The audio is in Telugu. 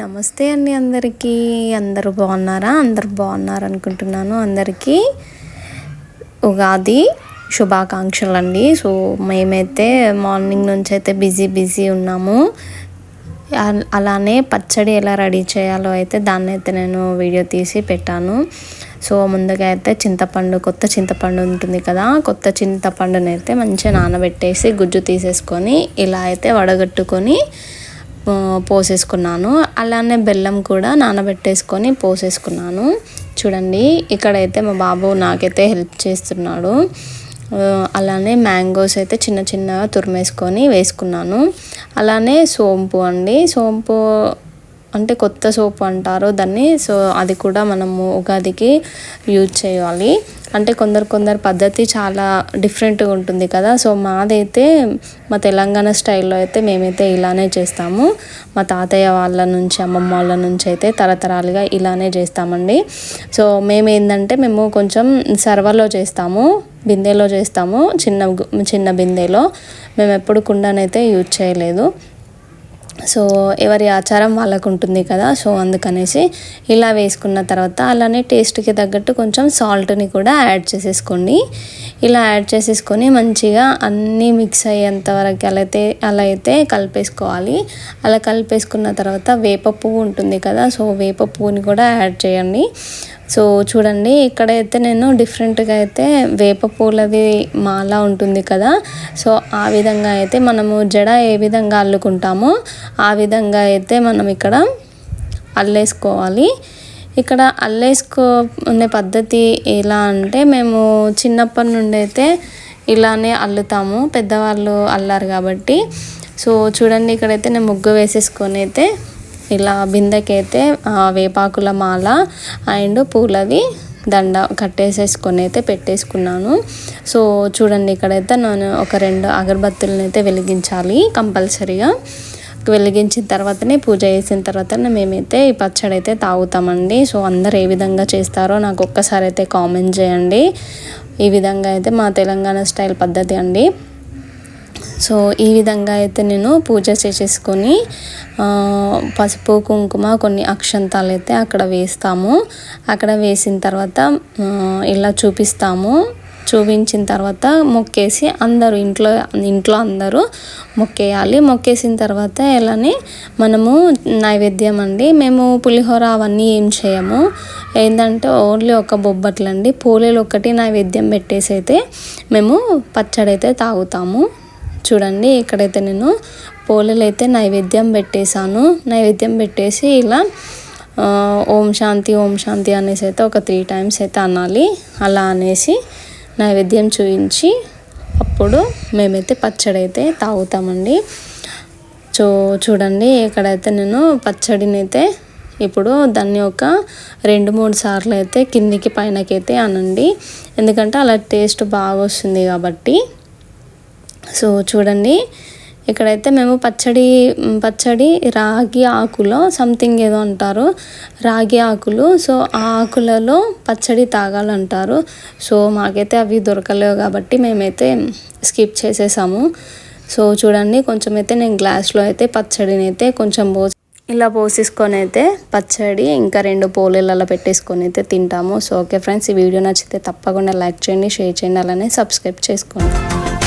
నమస్తే అండి అందరికీ. అందరూ బాగున్నారా? అందరు బాగున్నారు అనుకుంటున్నాను అందరికీ. ఉగాది శుభాకాంక్షలు అండి సో మేమైతే మార్నింగ్ నుంచి అయితే బిజీ బిజీ ఉన్నాము. అలానే పచ్చడి ఎలా రెడీ చేయాలో అయితే దాన్ని అయితే నేను వీడియో తీసి పెట్టాను. సో ముందుగా అయితే చింతపండు కొత్త చింతపండు ఉంటుంది కదా కొత్త చింతపండునైతే మంచిగా నానబెట్టేసి గుజ్జు తీసేసుకొని ఇలా అయితే వడగట్టుకొని పోసేసుకున్నాను. అలానే బెల్లం కూడా నానబెట్టేసుకొని పోసేసుకున్నాను. చూడండి ఇక్కడైతే మా బాబు నాకైతే హెల్ప్ చేస్తున్నాడు. అలానే మ్యాంగోస్ అయితే చిన్న చిన్నగా తురిమేసుకొని వేసుకున్నాను. అలానే సోంపు అండి. సోంపు అంటే కొత్త సోపు అంటారు దాన్ని సో అది కూడా మనము ఉగాదికి యూజ్ చేయాలి. అంటే కొందరు కొందరు పద్ధతి చాలా డిఫరెంట్గా ఉంటుంది కదా సో మాదైతే మా తెలంగాణ స్టైల్లో అయితే మేమైతే ఇలానే చేస్తాము. మా తాతయ్య వాళ్ళ నుంచి అమ్మమ్మ వాళ్ళ నుంచి అయితే తరతరాలుగా ఇలానే చేస్తామండి. సో మేము ఏంటంటే మేము కొంచెం సర్వలో చేస్తాము బిందెలో చేస్తాము చిన్న చిన్న బిందెలో. మేము ఎప్పుడు కుండనైతే యూజ్ చేయలేదు. సో ఎవరి ఆచారం వాళ్ళకు ఉంటుంది కదా సో అందుకనేసి ఇలా వేసుకున్న తర్వాత అలానే టేస్ట్కి తగ్గట్టు కొంచెం సాల్ట్ని కూడా యాడ్ చేసేసుకోండి. ఇలా యాడ్ చేసేసుకొని మంచిగా అన్నీ మిక్స్ అయ్యేంత వరకు అలా అయితే అలా అయితే కలిపేసుకోవాలి. అలా కలిపేసుకున్న తర్వాత వేప పువ్వు ఉంటుంది కదా సో వేప పువ్వుని కూడా యాడ్ చేయండి. సో చూడండి ఇక్కడైతే నేను డిఫరెంట్గా అయితే వేప పూలది మాల ఉంటుంది కదా. సో ఆ విధంగా అయితే మనము జడ ఏ విధంగా అల్లుకుంటామో ఆ విధంగా అయితే మనం ఇక్కడ అల్లేసుకోవాలి. ఇక్కడ అల్లేసుకునే పద్ధతి ఎలా అంటే మేము చిన్నప్పటి నుండి అయితే ఇలానే అల్లుతాము. పెద్దవాళ్ళు అల్లారు కాబట్టి. సో చూడండి ఇక్కడైతే నేను ముగ్గు వేసేసుకొని అయితే ఇలా బిందెకైతే వేపాకుల మాల అండ్ పూలది దండ కట్టేసేసుకొని అయితే పెట్టేసుకున్నాను. సో చూడండి ఇక్కడైతే నేను ఒక రెండు అగరబత్తులను అయితే వెలిగించాలి కంపల్సరీగా. వెలిగించిన తర్వాతనే పూజ చేసిన తర్వాతనే మేమైతే ఈ పచ్చడి అయితే తాగుతామండి. సో అందరు ఏ విధంగా చేస్తారో నాకు ఒక్కసారి అయితే కామెంట్ చేయండి. ఈ విధంగా అయితే మా తెలంగాణ స్టైల్ పద్ధతి అండి. సో ఈ విధంగా అయితే నేను పూజ చేసేసుకొని పసుపు కుంకుమ కొన్ని అక్షంతాలు అయితే అక్కడ వేస్తాము. అక్కడ వేసిన తర్వాత ఇలా చూపిస్తాము. చూపించిన తర్వాత మొక్కేసి అందరూ ఇంట్లో ఇంట్లో అందరూ మొక్కేయాలి. మొక్కేసిన తర్వాత ఇలానే మనము నైవేద్యం అండి. మేము పులిహోర అవన్నీ ఏం చేయము. ఏంటంటే ఓన్లీ ఒక బొబ్బట్లండి. పూలేలు ఒకటి నైవేద్యం పెట్టేసి అయితే మేము పచ్చడి అయితే తాగుతాము. చూడండి ఇక్కడైతే నేను పోలేలైతే నైవేద్యం పెట్టేశాను. నైవేద్యం పెట్టేసి ఇలా ఓం శాంతి ఓం శాంతి అనేసి అయితే ఒక త్రీ టైమ్స్ అయితే అనాలి. అలా అనేసి నైవేద్యం చూపించి అప్పుడు మేమైతే పచ్చడి అయితే తాగుతామండి. సో చూడండి ఇక్కడైతే నేను పచ్చడిని అయితే ఇప్పుడు దాన్ని ఒక రెండు మూడు సార్లు అయితే కిందికి పైనకైతే అనండి. ఎందుకంటే అలా టేస్ట్ బాగా వస్తుంది కాబట్టి. సో చూడండి ఇక్కడైతే మేము పచ్చడి పచ్చడి రాగి ఆకులో సంథింగ్ ఏదో అంటారు రాగి ఆకులు. సో ఆ ఆకులలో పచ్చడి తాగాలంటారు. సో మాకైతే అవి దొరకలేవు కాబట్టి మేమైతే స్కిప్ చేసేసాము. సో చూడండి కొంచెం అయితే నేను గ్లాస్లో అయితే పచ్చడిని అయితే కొంచెం పోసి ఇలా పోసేసుకొని అయితే పచ్చడి ఇంకా రెండు పోలేలలో పెట్టేసుకొని అయితే తింటాము. సో ఓకే ఫ్రెండ్స్ ఈ వీడియో నచ్చితే తప్పకుండా లైక్ చేయండి షేర్ చేయండి అలానే సబ్స్క్రైబ్ చేసుకోండి.